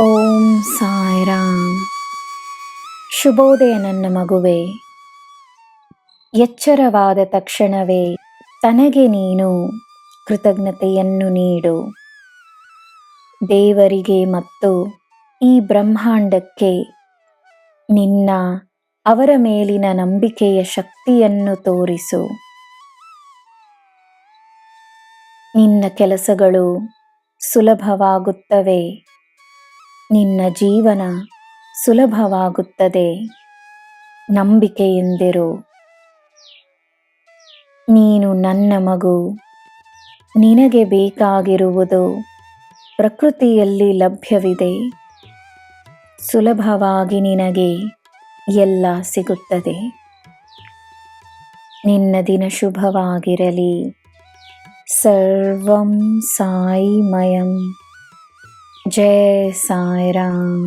ಓಂ ಸಾಯಿರಾಮ್. ಶುಭೋದಯ ನನ್ನ ಮಗುವೆ. ಎಚ್ಚರವಾದ ತಕ್ಷಣವೇ ತನಗೆ ನೀನು ಕೃತಜ್ಞತೆಯನ್ನು ನೀಡು. ದೇವರಿಗೆ ಮತ್ತು ಈ ಬ್ರಹ್ಮಾಂಡಕ್ಕೆ ನಿನ್ನ, ಅವರ ಮೇಲಿನ ನಂಬಿಕೆಯ ಶಕ್ತಿಯನ್ನು ತೋರಿಸು. ನಿನ್ನ ಕೆಲಸಗಳು ಸುಲಭವಾಗುತ್ತವೆ. ನಿನ್ನ ಜೀವನ ಸುಲಭವಾಗುತ್ತದೆ. ನಂಬಿಕೆಯಿಂದಿರು. ನೀನು ನನ್ನ ಮಗು. ನಿನಗೆ ಬೇಕಾಗಿರುವುದು ಪ್ರಕೃತಿಯಲ್ಲಿ ಲಭ್ಯವಿದೆ. ಸುಲಭವಾಗಿ ನಿನಗೆ ಎಲ್ಲ ಸಿಗುತ್ತದೆ. ನಿನ್ನ ದಿನ ಶುಭವಾಗಿರಲಿ. ಸರ್ವಂ ಸಾಯಿಮಯಂ. ಜಯ ಸಾಯಿರಾಮ್